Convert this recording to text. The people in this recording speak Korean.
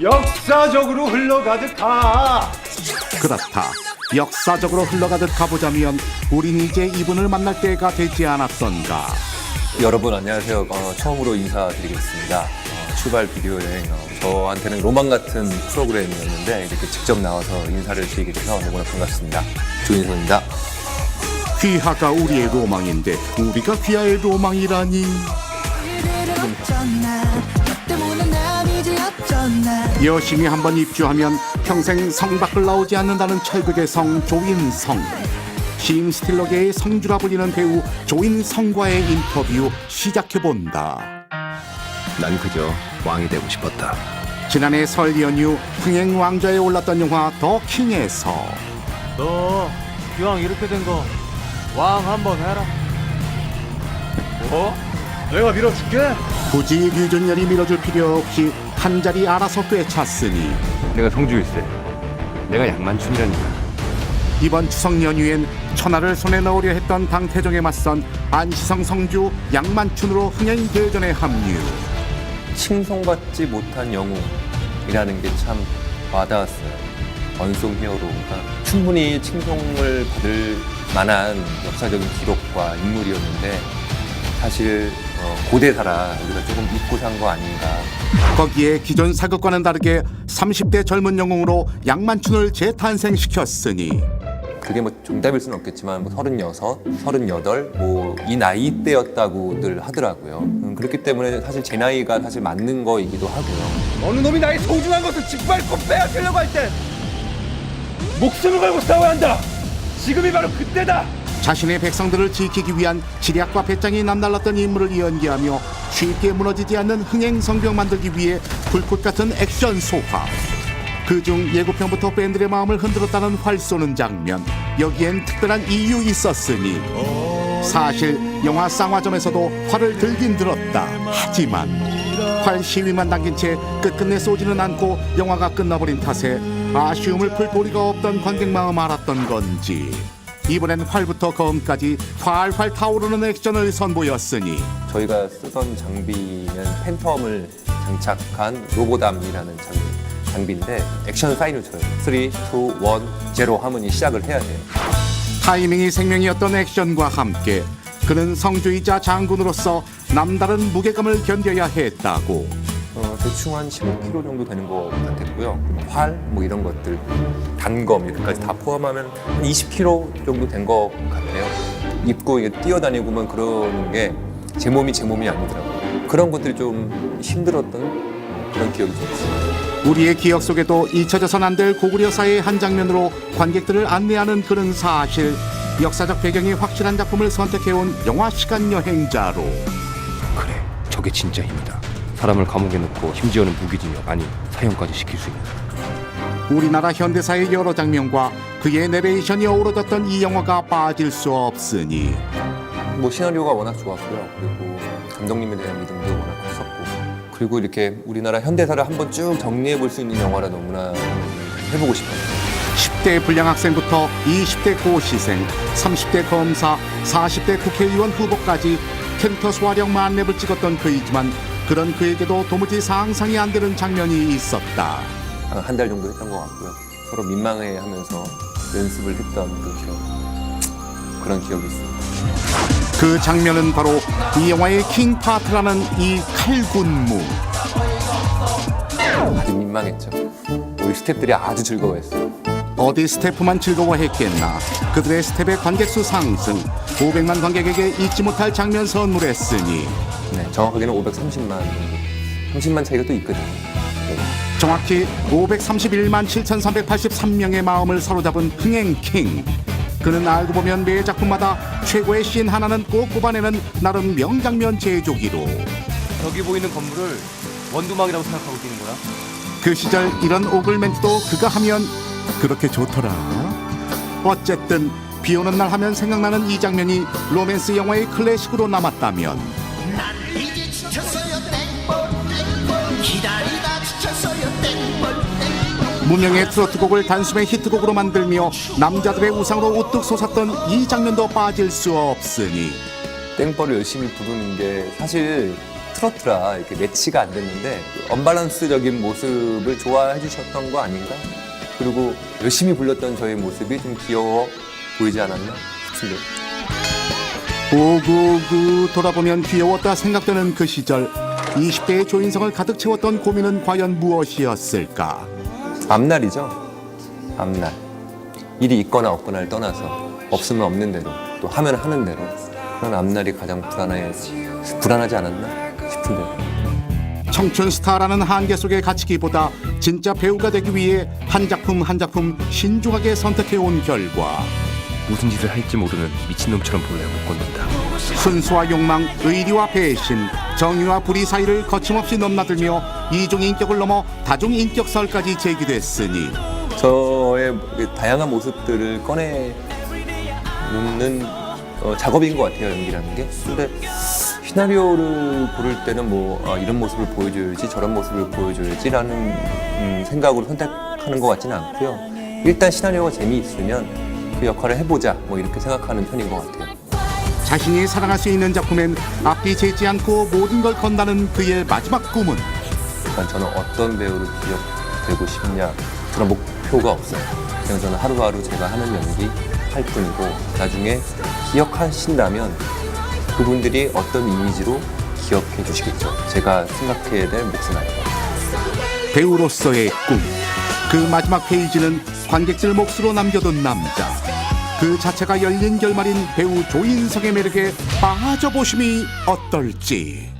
역사적으로 흘러가득하 그렇다. 역사적으로 흘러가듯 가보자면 우린 이제 이분을 만날 때가 되지 않았던가. 여러분 안녕하세요. 어, 처음으로 인사드리겠습니다. 어, 출발 비디오 여행 어, 저한테는 로망 같은 프로그램이었는데 이렇게 직접 나와서 인사를 드리게 돼서 너무나 반갑습니다. 조인성입니다. 귀하가 우리의 로망인데 우리가 귀하의 로망이라니. 열심히 한번 입주하면 평생 성 밖을 나오지 않는다는 철벽의 성 조인성. 심 스틸러계의 성주라 불리는 배우 조인성과의 인터뷰 시작해본다. 난 그저 왕이 되고 싶었다. 지난해 설 연휴 흥행 왕좌에 올랐던 영화 더 킹에서 너 기왕 이렇게 된 거 왕 한번 해라 뭐? 내가 밀어줄게 굳이 류준열이 밀어줄 필요 없이 한 자리 알아서 꿰찼으니 내가 성주일세. 내가 양만춘이라니까. 이번 추석 연휴엔 천하를 손에 넣으려 했던 당태종에 맞선 안시성 성주 양만춘으로 흥행 대전에 합류. 칭송받지 못한 영웅이라는 게 참 와닿았어요. 언송 히어로가 충분히 칭송을 받을 만한 역사적인 기록과 인물이었는데 사실 어, 고대사라 우리가 조금 잊고 산 거 아닌가 거기에 기존 사극과는 다르게 30대 젊은 영웅으로 양만춘을 재탄생시켰으니 그게 뭐 정답일 수는 없겠지만 뭐 36, 38, 뭐 이 나이 대였다고들 하더라고요. 음, 그렇기 때문에 사실 제 나이가 사실 맞는 거이기도 하고요. 어느 놈이 나의 소중한 것을 짓밟고 빼앗으려고 할땐 목숨을 걸고 싸워야 한다 지금이 바로 그때다 자신의 백성들을 지키기 위한 지략과 배짱이 남달랐던 인물을 연기하며 쉽게 무너지지 않는 흥행 성벽 만들기 위해 불꽃 같은 액션 소화. 그중 예고편부터 팬들의 마음을 흔들었다는 활 쏘는 장면. 여기엔 특별한 이유 있었으니 사실 영화 쌍화점에서도 활을 들긴 들었다. 하지만 활 시위만 당긴 채 끝끝내 쏘지는 않고 영화가 끝나버린 탓에 아쉬움을 풀 도리가 없던 관객 마음 알았던 건지 이번엔 활부터 검까지 활활 타오르는 액션을 선보였으니 저희가 쓰던 장비는 팬텀을 장착한 로보담이라는 장비, 장비인데 액션 사인을 쳐요. 3, 2, 1, 0 하면 시작을 해야 돼요. 타이밍이 생명이었던 액션과 함께 그는 성주이자 장군으로서 남다른 무게감을 견뎌야 했다고 어, 대충 한 15kg 정도 되는 것 같았고요. 활, 뭐 이런 것들, 단검 이렇게까지 다 포함하면 한 20kg 정도 된 것 같아요. 입고 이게 뛰어다니고만 그러는 게 제 몸이 제 몸이 아니더라고요. 그런 것들이 좀 힘들었던 어, 그런 기억이 좀 있어요. 우리의 기억 속에도 잊혀져선 안 될 고구려사의 한 장면으로 관객들을 안내하는 그런 사실 역사적 배경이 확실한 작품을 선택해온 영화 시간 여행자로 그래, 저게 진짜 힘이다. 사람을 감옥에 넣고 심지어는 무기징역 아니 사형까지 시킬 수 있는. 우리나라 현대사의 여러 장면과 그의 내레이션이 어우러졌던 이 영화가 빠질 수 없으니 뭐 시나리오가 워낙 좋았고요. 그리고 감독님에 대한 믿음도 워낙 컸었고 그리고 이렇게 우리나라 현대사를 한번 쭉 정리해 볼 수 있는 영화라 너무나 해보고 싶어요. 10대 불량학생부터 20대 고시생, 30대 검사, 40대 국회의원 후보까지 캔터스 화력 만렙을 찍었던 그이지만 그런 그에게도 도무지 상상이 안 되는 장면이 있었다. 한 달 정도 했던 것 같고요. 서로 민망해하면서 연습을 했던 그 기억 그런 기억이 있습니다. 그 장면은 바로 이 영화의 킹 파트라는 이 칼군무. 아주 민망했죠. 우리 스태프들이 아주 즐거워했어요. 어디 스태프만 즐거워했겠나. 그들의 스텝의 관객 수 상승, 500만 관객에게 잊지 못할 장면 선물했으니 네, 정확하게는 530만 정도. 30만 차이가 또 있거든요. 네. 정확히 531만 7,383명의 마음을 사로잡은 흥행킹. 그는 알고 보면 매 작품마다 최고의 씬 하나는 꼭 뽑아내는 나름 명장면 제조기로 저기 보이는 건물을 원두막이라고 생각하고 뛰는 거야? 그 시절 이런 오글 멘트도 그가 하면 그렇게 좋더라. 어쨌든 비 오는 날 하면 생각나는 이 장면이 로맨스 영화의 클래식으로 남았다면 이제 지쳤어요 땡벌 땡벌 기다리다 지쳤어요 땡벌 땡벌 무명의 트로트 곡을 단숨에 히트곡으로 만들며 남자들의 우상으로 우뚝 솟았던 이 장면도 빠질 수 없으니 땡벌을 열심히 부르는 게 사실 트로트라 이렇게 매치가 안 됐는데 그 언밸런스적인 모습을 좋아해 주셨던 거 아닌가? 그리고 열심히 불렸던 저의 모습이 좀 귀여워 보이지 않았나 싶은데 오구오구 돌아보면 귀여웠다 생각되는 그 시절 20대의 조인성을 가득 채웠던 고민은 과연 무엇이었을까 앞날이죠. 앞날. 일이 있거나 없거나를 떠나서 없으면 없는 대로 또 하면 하는 대로 그런 앞날이 가장 불안해 불안하지 않았나 싶은데 청춘 스타라는 한계 속에 갇히기보다 진짜 배우가 되기 위해 한 작품 한 작품 신중하게 선택해온 결과 무슨 짓을 할지 모르는 미친놈처럼 보여야 못 건넌다. 순수와 욕망, 의리와 배신, 정의와 불의 사이를 거침없이 넘나들며 이중 인격을 넘어 다중 인격설까지 제기됐으니 저의 다양한 모습들을 꺼내 놓는 어, 작업인 것 같아요 연기라는 게. 근데 시나리오를 고를 때는 뭐 아, 이런 모습을 보여줘야지 저런 모습을 보여줘야지라는 음, 생각으로 선택하는 것 같지는 않고요. 일단 시나리오가 재미있으면 그 역할을 해보자 뭐 이렇게 생각하는 편인 것 같아요. 자신이 사랑할 수 있는 작품엔 앞뒤 재지 않고 모든 걸 건다는 그의 마지막 꿈은 일단 저는 어떤 배우로 기억되고 싶냐 그런 목표가 없어요. 그냥 저는 하루하루 제가 하는 연기 할 뿐이고 나중에 기억하신다면 그분들이 어떤 이미지로 기억해 주시겠죠. 제가 생각해야 될 몫은 아니고. 배우로서의 꿈. 그 마지막 페이지는 관객들 몫으로 남겨둔 남자. 그 자체가 열린 결말인 배우 조인성의 매력에 빠져보심이 어떨지.